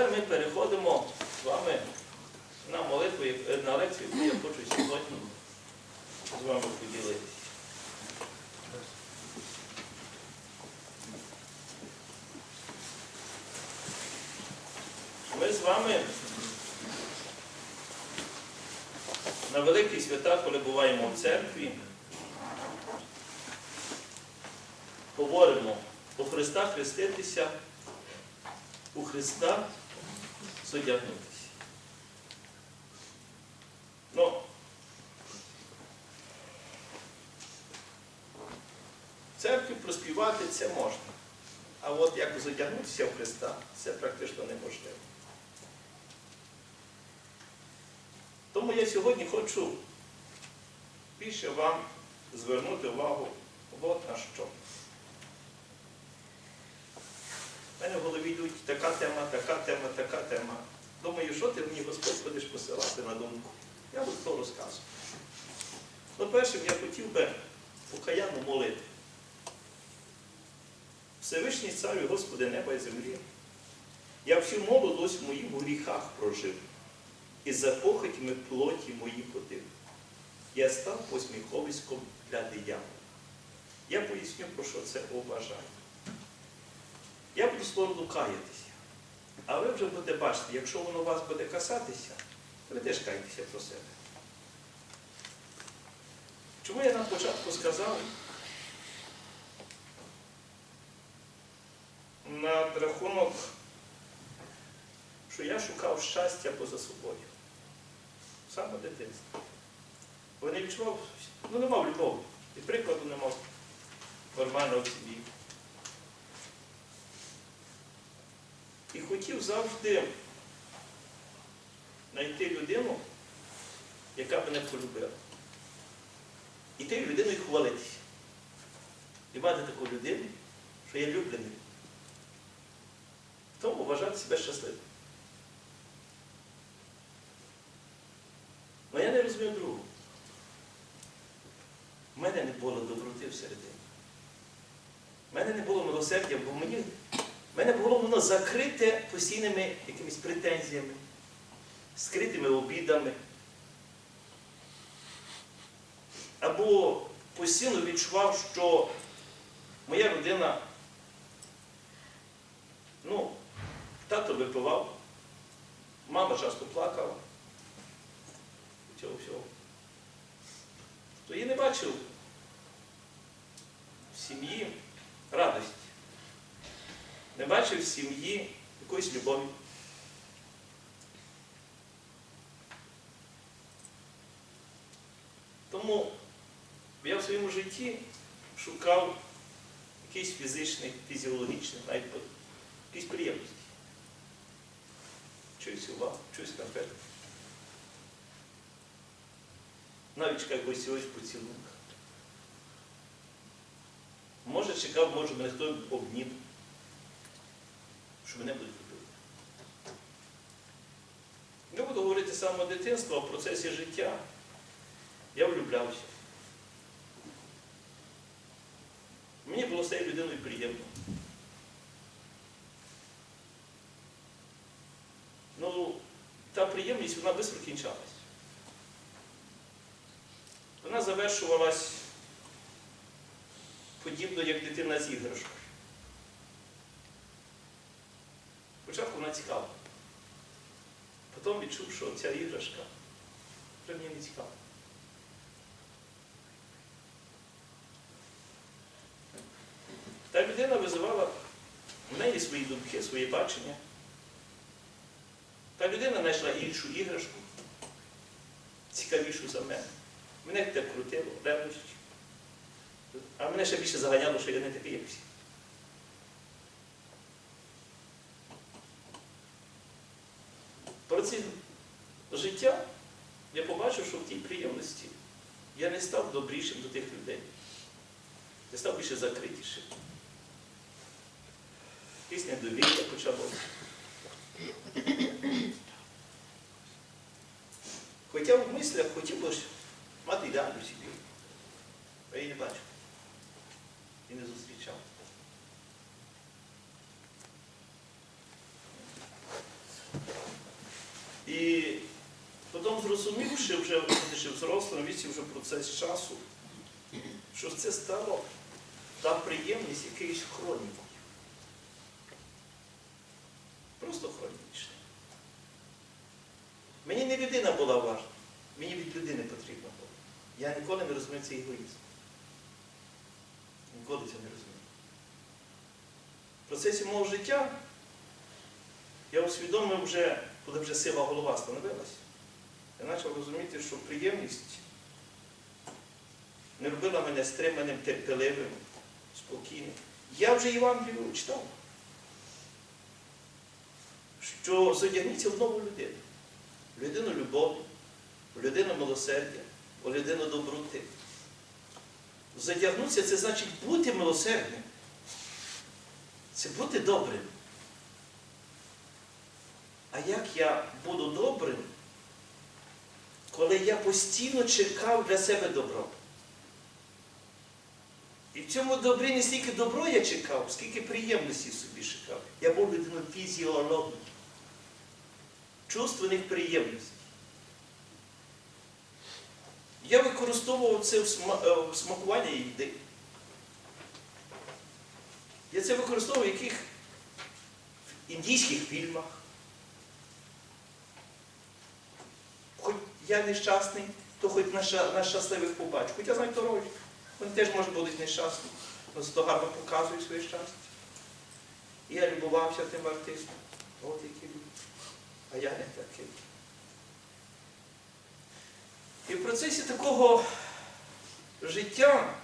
тепер ми переходимо з вами на молитву, на лекцію, яку я хочу сьогодні з вами поділитися. Ми з вами на великі свята, коли буваємо в церкві, говоримо у Христа хреститися, у Христа зодягнутися. Ну, в церкві проспівати це можна. А от як зодягнутися в Христа, це практично неможливо. Тому я сьогодні хочу більше вам звернути увагу от на що. У мене в голові йдуть така тема, така тема, така тема. Думаю, що ти мені Господь будеш посилати на думку? Я буду то розказувати. Ну, першим я хотів би покаянну молитву. Всевишній царю, Господи, неба і землі. Я всю молодость в гріхах прожив, і за похотями плоті мої ходив. Я став посміховиськом для диявола. Я поясню, про що це вважаю. Я буду скоро каятися. А ви вже будете бачити, якщо воно вас буде касатися, ви теж кайтеся про себе. Чому я на початку сказав на рахунок, що я шукав щастя поза собою. Саме дитинство. Бо не відчував, ну не мав любові. І прикладу не мав нормального в собі. І хотів завжди знайти людину, яка мене полюбила. І тією людиною хвалитися. І мати таку людину, що я люблений. Тому вважати себе щасливим. Але я не розумію другого. У мене не було доброти всередині. У мене не було милосердя, бо мені, в мене було воно закрите постійними якимись претензіями, скритими обідами. Або постійно відчував, що моя родина, ну, тато випивав, мама часто плакала. Цього всього. То я не бачив в сім'ї радості. Не бачив в сім'ї якоїсь любові. Тому я в своєму житті шукав якийсь фізичний, фізіологічний, навіть якісь приємності. Чуюсь увагу, чуюсь конфетку. Навіть якогось ось поцілунка. Може, чекав, може, мене хто обнім, що мене будуть любити. Я буду говорити з самого дитинства в процесі життя. Я влюблявся. Мені було з цією людиною приємно. Ну, та приємність, вона швидко. Вона завершувалась подібно, як дитина з іграшкою. Спочатку вона цікава. Потім відчув, що ця іграшка вже мені не цікава. Та людина визивала в неї свої думки, свої бачення. Та людина знайшла іншу іграшку, цікавішу за мене. Мене те крутило, ревнощі. А мене ще більше заганяло, що я не такий, як всі. Про ці життя я побачив, що в тій приємності я не став добрішим до тих людей. Я став більше закритішим. Пісня довір'я почалося. Хоча в мислях хотів би мати ідеальну сім'ю. Я її не бачу. І не зустрічав. І потім зрозумівши вже в взрослому віці, вже процес часу, що це стало та приємність якоїсь хроніки. Просто хронічна. Мені не людина була важна, мені від людини потрібно було. Я ніколи не розумів цей егоїзм. Ніколи цього не розумів. В процесі мого життя я усвідомив вже, коли вже сила голова становилася, я почав розуміти, що приємність не робила мене стриманим, терпеливим, спокійним. Я вже Євангелію читав, що зодягніться в нову людину. Людину любові, людину милосердя, в людину доброти. Задягнутися це значить бути милосердним. Це бути добрим. Як я буду добрим, коли я постійно чекав для себе добро? І в цьому добрі не стільки добро я чекав, скільки приємності собі чекав. Я був людиною фізіології, чувственних приємностей. Я використовував це е, в смакуванні їди. Я це використовував в яких в індійських фільмах. Хоч я нещасний, то хоч на, ша- на щасливих побачу. Хоч я знаю, хто. Вони теж можуть бути нещасні, але зато гарно показують своє щастя. І я любувався тим артистом. От які люди. А я не такий. І в процесі такого життя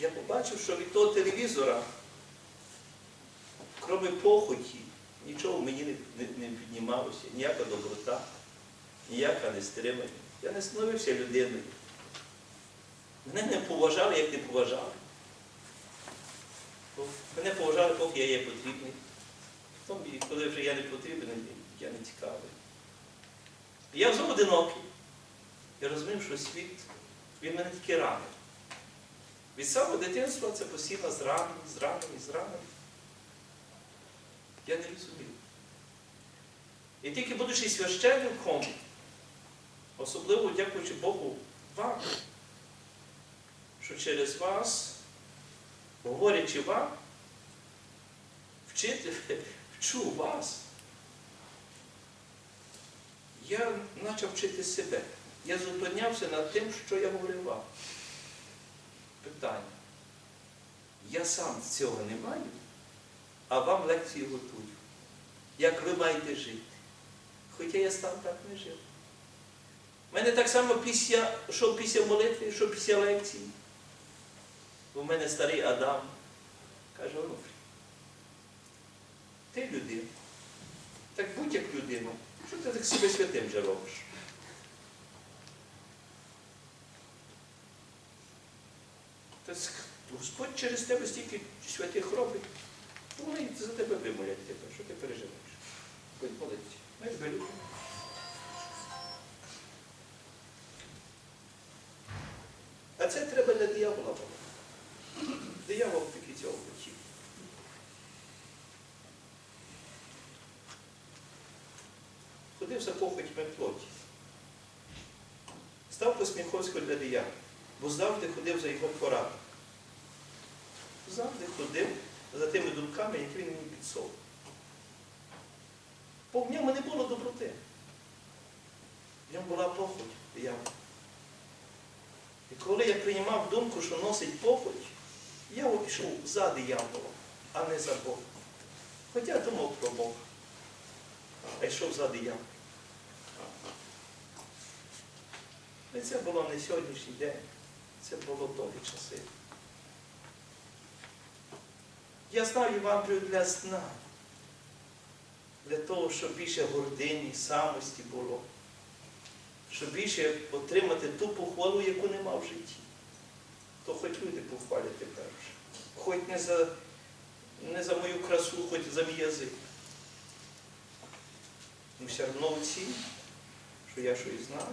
я побачив, що від того телевізора, крім похоті, нічого мені не, не, не піднімалося, ніяка доброта, ніяка нестриманість. Я не становився людиною. Мене не поважали, як не поважали. Мене поважали, поки я є потрібний. Потім, коли вже я не потрібен, я не цікавий. Я взагалі одинокий. Я розумів, що світ, він мене тільки ранив. Від самого дитинства це постійно зранений, зранений, зранений. Я не розумів. І тільки будучи священником, особливо дякуючи Богу вам, що через вас, говорячи вам, вчити, вчу вас, я почав вчити себе. Я зупинявся над тим, що я говорив вам. Питання. Я сам цього не маю, а вам лекції готую. Як ви маєте жити. Хоча я сам так не жив. Мене так само після, що після молитви, що після лекції. У мене старий Адам каже, Онуфрій, ти людина. Так будь як людина. Що ти так себе святим же робиш? Господь через тебе стільки святих робить. Вони за тебе вимолять тебе. Що ти переживаєш? Будь молиться. Ми тебе любимо. За похотьми плоті. Став посміховською для диявола, бо завжди ходив за його порадою. Завжди ходив за тими думками, які він мені підсовував. Бо в ньому не було доброти. В ньому була похоть диявола. І коли я приймав думку, що носить похоть, я пішов за дияволом, а не за Богом. Хоча думав про Бога, а йшов за дияволом. І це було не сьогоднішній день, це було довгі часи. Я знав Євангелію для сна, для того, щоб більше гордині, самості було, щоб більше отримати ту похвалу, яку нема в житті. То хоч люди похвалять тепер вже. Хоч не за, не за мою красу, хоч за мій язик. Ну все одно оцінюю, що я щось знаю,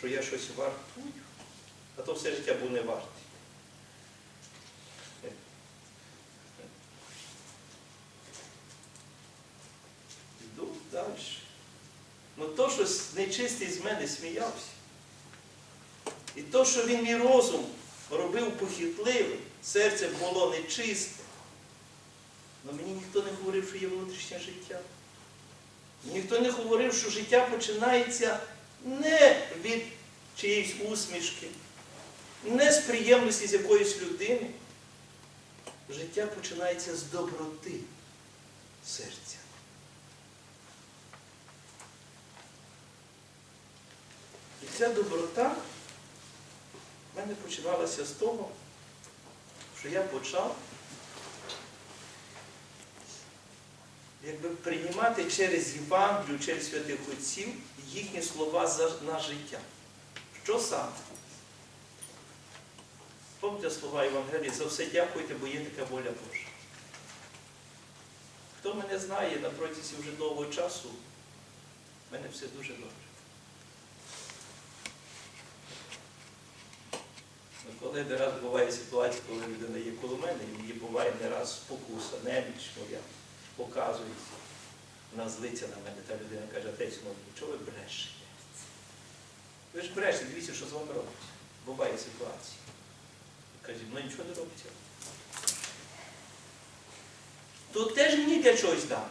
що я щось вартую, а то все життя був не вартий. Йду далі. Ну то, що нечистий з мене сміявся, і то, що він мій розум робив похитливим, серце було нечисте, але мені ніхто не говорив, що є внутрішнє життя. Ніхто не говорив, що життя починається не від чиєїсь усмішки, не з приємності з якоїсь людини. Життя починається з доброти серця. І ця доброта в мене починалася з того, що я почав якби приймати через Євангелію, через святих отців їхні слова на життя. Що саме? Пам'ятаєте слова Євангелії, за все дякуйте, бо є така воля Божа. Хто мене знає на протязі вже довгого часу, в мене все дуже добре. Ну, Коли не раз буває ситуація, коли людина є коло мене, і буває не раз спокуса, неміч моя, показується, вона злиться на мене, та людина каже, отець, ну чого ви брешете? Ви ж брешете, дивіться, що з вами робиться. Буває ситуація. Каже, ну нічого не робиться. То теж мені для чогось дано.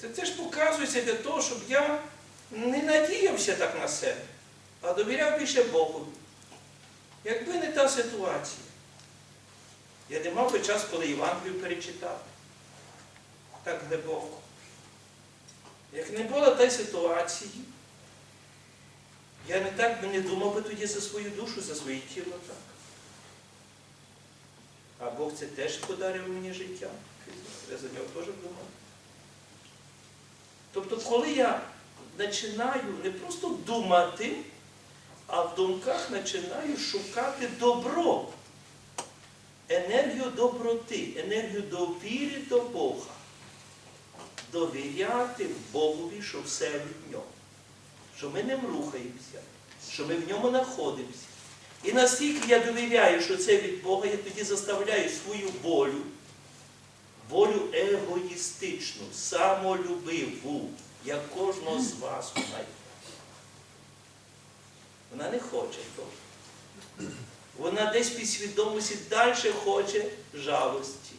Це теж показується для того, щоб я не надіявся так на себе, а довіряв більше Богу. Якби не та ситуація, я не мав би час, коли Євангелію перечитав. Так глибоко. Як не було тієї ситуації, я не так би не думав би тоді за свою душу, за своє тіло так. А Бог це теж подарив мені життя. Я за нього теж думав. Тобто, коли я починаю не просто думати, а в думках починаю шукати добро, енергію доброти, енергію довіри до Бога, довіряти Богові, що все від нього, що ми ним рухаємося, що ми в ньому знаходимося. І наскільки я довіряю, що це від Бога, я тоді заставляю свою волю, волю егоїстичну, самолюбиву, як кожного з вас має. Вона не хоче того. Вона десь в підсвідомості далі хоче жалості.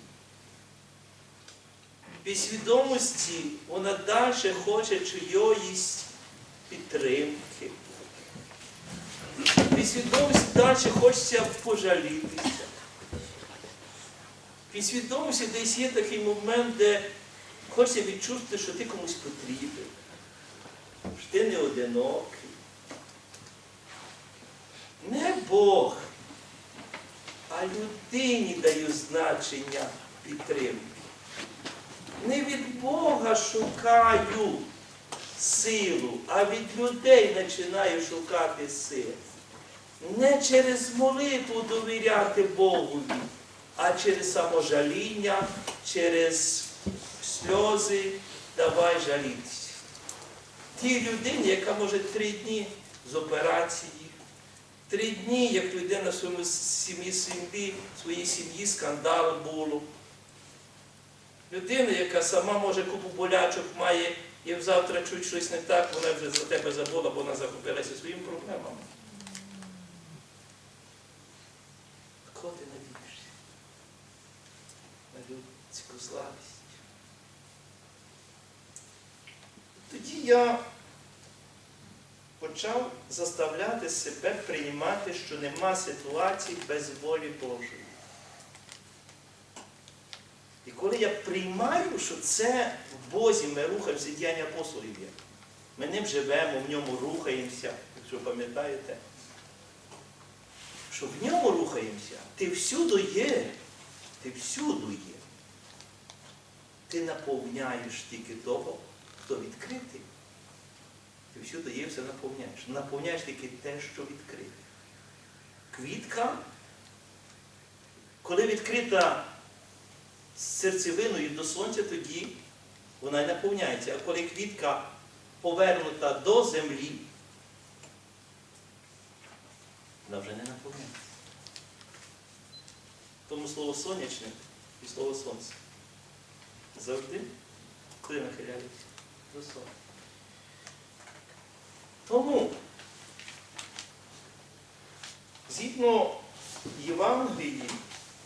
В підсвідомості вона далі хоче чиyoїсь підтримки. В підсвідомості далі хочеться пожалітися. В підсвідомості десь є такий момент, де хочеться відчути, що ти комусь потрібен, що ти не одинокий. Не Бог, а людині даю значення підтримки. Не від Бога шукаю силу, а від людей починаю шукати силу. Не через молитву довіряти Богові, а через саможаління, через сльози давай жалітися. Тій людині, яка може три дні з операції, три дні, як людина в своєму сім'ї, сім'ї, своїй сім'ї скандал було. Людина, яка сама може купу болячок має і завтра чуть щось не так, вона вже за тебе забула, бо вона захопилася своїми проблемами. Кого ти надієшся? На людську слабість. Тоді я почав заставляти себе приймати, що нема ситуації без волі Божої. І коли я приймаю, що це в Бозі ми рухаємося, діяння апостолів є. Ми ним живемо, в ньому рухаємося, якщо пам'ятаєте, що в ньому рухаємося, ти всюди є, ти всюди є. Ти наповняєш тільки того, хто відкритий. Ти всюди є, все наповняєш. Наповняєш тільки те, що відкрите. Квітка, коли відкрита серцевиною до сонця, тоді вона й наповняється. А коли квітка повернута до землі, вона вже не наповняється. Тому слово сонячне і слово сонце завжди куди нахиляється? до сон. Тому, згідно Євангелії,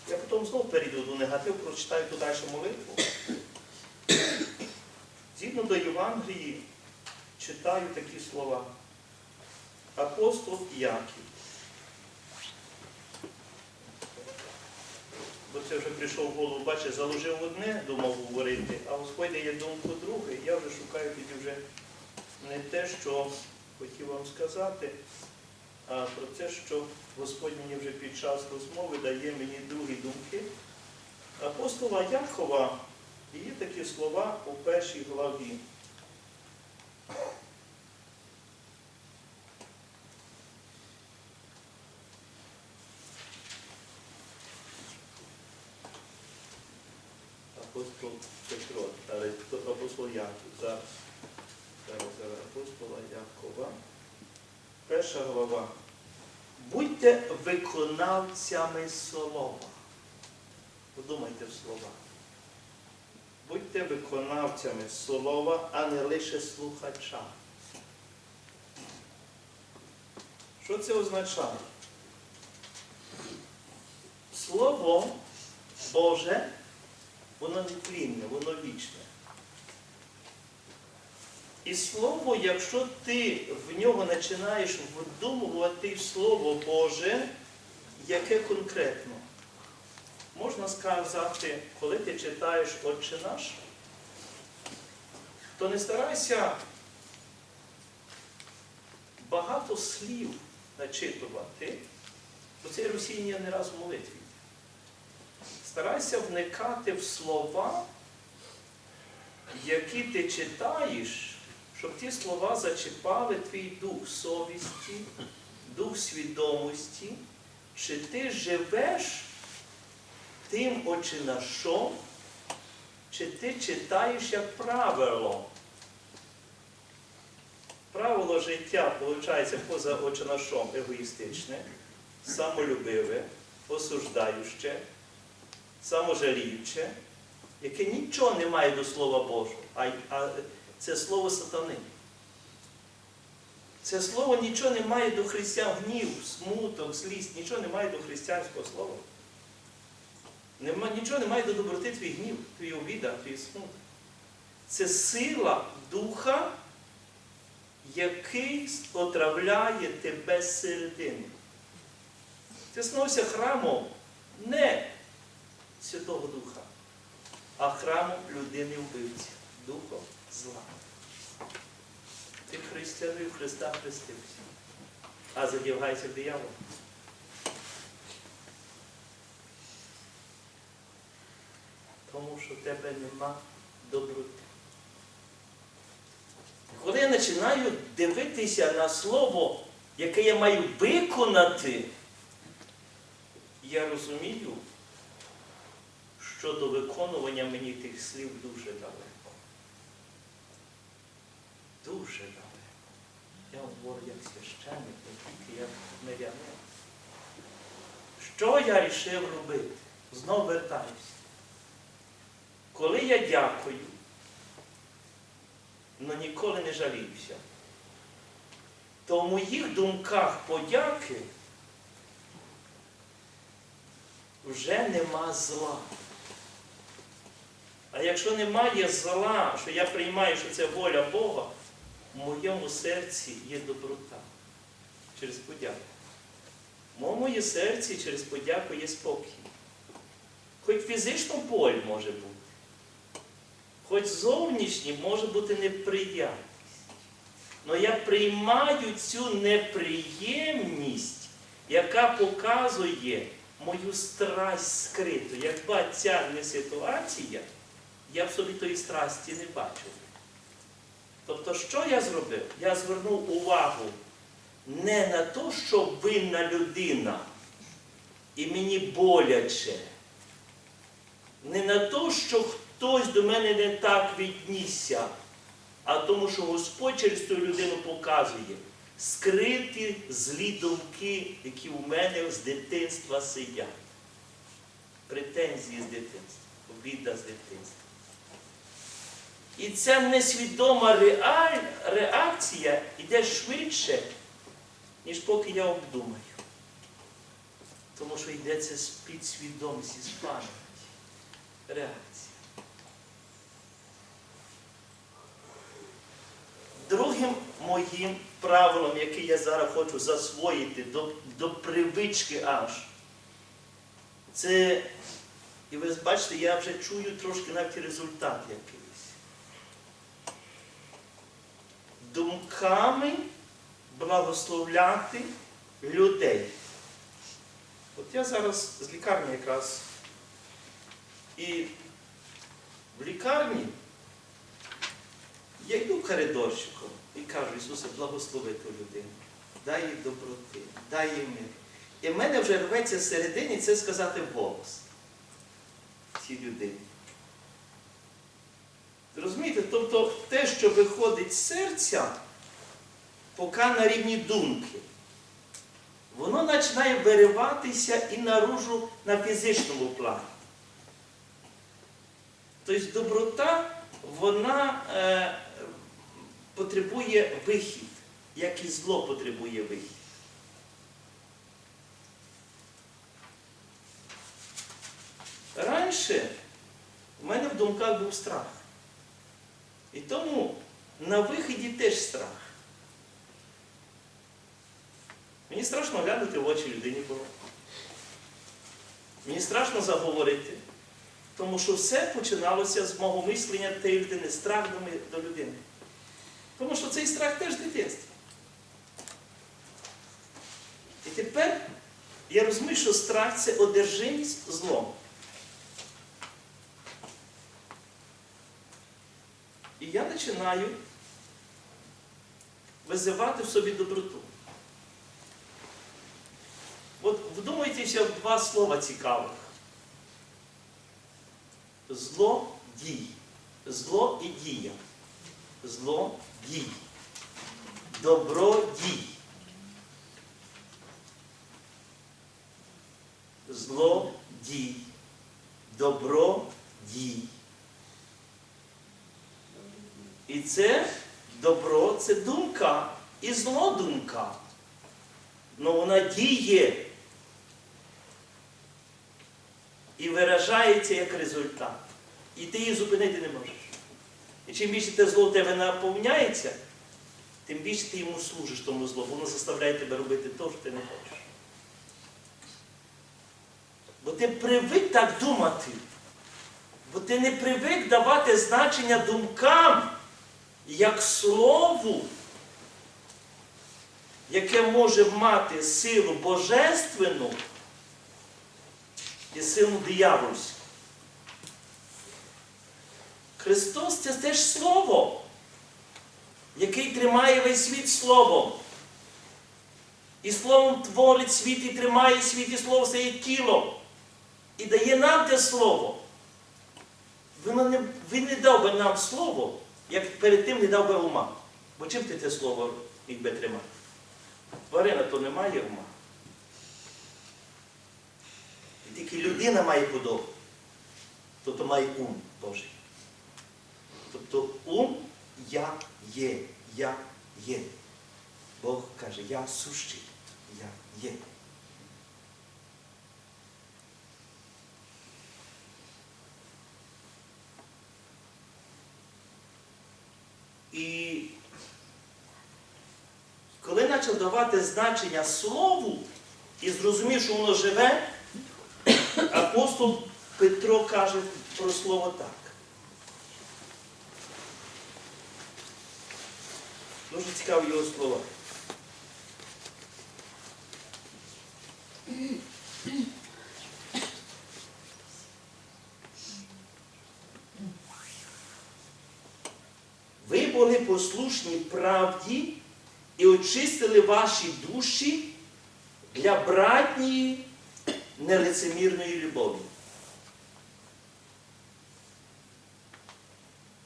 я потім знову перейду до негативу, прочитаю ту далі молитву. Згідно до Євангелії, читаю такі слова. Апостол Яків. Бо це вже прийшов в голову, бачиш, заложив одне, думав говорити, а Господь дає думку друге. Я вже шукаю тоді вже не те, що хотів вам сказати, про те, що Господь мені вже під час розмови дає мені другі думки. Апостола Якова є такі слова у першій главі. Апостол Петро, але то апостол Яків. Зараз, зараз апостола Якова. Перша глава. Будьте виконавцями слова. Подумайте в слова. Будьте виконавцями слова, а не лише слухачами. Що це означає? Слово Боже, воно нетлінне, воно вічне. І слово, якщо ти в нього починаєш вдумувати Слово Боже, яке конкретно, можна сказати, коли ти читаєш Отче наш, то не старайся багато слів начитувати, бо це росіння не раз в молитві. Старайся вникати в слова, які ти читаєш, щоб ті слова зачіпали твій дух совісті, дух свідомості, чи ти живеш тим очинашом, чи ти читаєш як правило. Правило життя, виходить, поза очинашом егоїстичне, самолюбиве, осуждаюче, саможаліюче, яке нічого не має до Слова Божого, це слово сатани. Це слово нічого не має до християн, гнів, смуток, злість, нічого не має до християнського слова. Нема, нічого не має до доброти твій гнів, твій обіда, твій смуток. Це сила духа, який отравляє тебе зсередини. Ти становишся храмом не Святого Духа, а храмом людини вбивці, духом зла. Ти християнин Христа хрестився, а задівається в диявол. Тому що в тебе нема доброти. Коли я починаю дивитися на слово, яке я маю виконати, я розумію, що до виконування мені тих слів дуже далеко. Дуже далеко. Я вам говорю як священник, не тільки як мирянин. Що я рішив робити? Знов вертаюся. Коли я дякую, але ніколи не жаліюся, то в моїх думках подяки вже нема зла. А якщо немає зла, що я приймаю, що це воля Бога, в моєму серці є доброта через подяку. В моєму серці через подяку є спокій. Хоч фізично боль може бути, хоч зовнішній може бути неприємність. Але я приймаю цю неприємність, яка показує мою страсть скриту. Якби ця не ситуація, я в собі тої страсті не бачив. Тобто, що я зробив? Я звернув увагу не на те, що винна людина, і мені боляче, не на те, що хтось до мене не так віднісся, а тому, що Господь через ту людину показує скриті злі думки, які у мене з дитинства сидять. Претензії з дитинства, обіда з дитинства. І ця несвідома реакція йде швидше, ніж поки я обдумаю. Тому що йдеться з підсвідомості, з пам'яті. Реакція. Другим моїм правилом, яке я зараз хочу засвоїти до, до привички аж, це, і ви бачите, я вже чую трошки навіть результат якийсь. Думками благословляти людей. От я зараз з лікарні якраз. І в лікарні я йду коридорчиком і кажу, Ісусе, благослови ту людину, дай їй доброти, дай їй мир. І в мене вже рветься всередині це сказати голос цій людині. Розумієте? Тобто те, що виходить з серця, поки на рівні думки, воно починає вириватися і наружу на фізичному плані. Тобто доброта, вона е, потребує вихід, як і зло потребує вихід. Раніше в мене в думках був страх. І тому на виході теж страх. Мені страшно глянути в очі людині було. Мені страшно заговорити. Тому що все починалося з мого мислення тієї людини, страх до людини. Тому що цей страх теж дитинство. І тепер я розумію, що страх це одержимість злом. І я починаю визивати в собі доброту. От вдумайтеся в два слова цікавих. Зло дій. Зло і дія. Зло дій. Добро дій. Зло дій. Добро дій. І це добро це думка. І зло думка. Ну вона діє і виражається як результат. І ти її зупинити не можеш. І чим більше те зло в тебе наповняється, тим більше ти йому служиш тому злу. Воно заставляє тебе робити те, що ти не хочеш. Бо ти привик так думати. Бо ти не привик давати значення думкам як слову, яке може мати силу божественну і силу диявольську. Христос це теж Слово, який тримає весь світ Словом. І Словом творить світ і тримає світ, і Слово це є тіло. І дає нам те Слово. Він не, він не дав би нам Слово, як перед тим не дав би ума. Бо чим ти це слово міг би тримати? Тварина то не має ума. І тільки людина має подобу, тобто має ум Божий. Тобто ум я є, я є. Бог каже, я сущий, я є. І коли почав давати значення слову і зрозумів, що воно живе, апостол Петро каже про слово так. Дуже цікаві його слова. Ви були послушні правді і очистили ваші душі для братньої нелицемірної любові.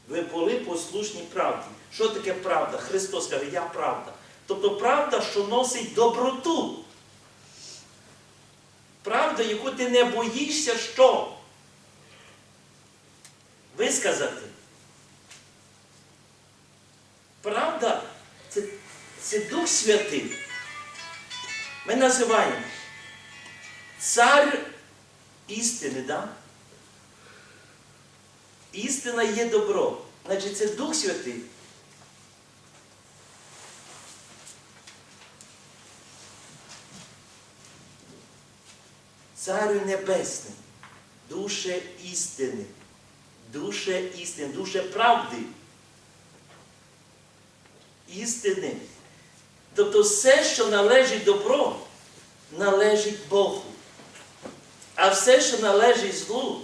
Ви були послушні правді. Що таке правда? Христос каже, я правда. Тобто правда, що носить доброту. Правда, яку ти не боїшся що? Висказати. Це Дух Святий. Ми називаємо цар істини, да? Істина є добро. Значить, це Дух Святий. Царю Небесний, душе істини, душе істини, душе правди. Істини. Тобто все, що належить добро, належить Богу. А все, що належить злу,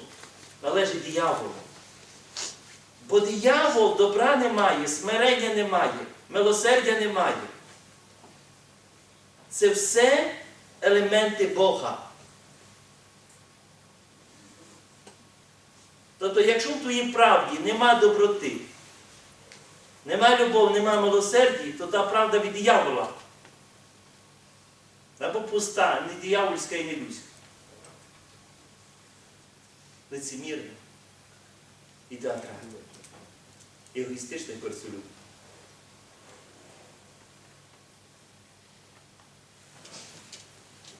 належить дияволу. Бо диявол добра немає, смирення немає, милосердя немає. Це все елементи Бога. Тобто, якщо в твоїй правді нема доброти, нема любов, нема милосерді, то та правда від диявола. Або пуста, не диявольська і не людська. Лицемірна і театральна. Егоїстична і персолюбна.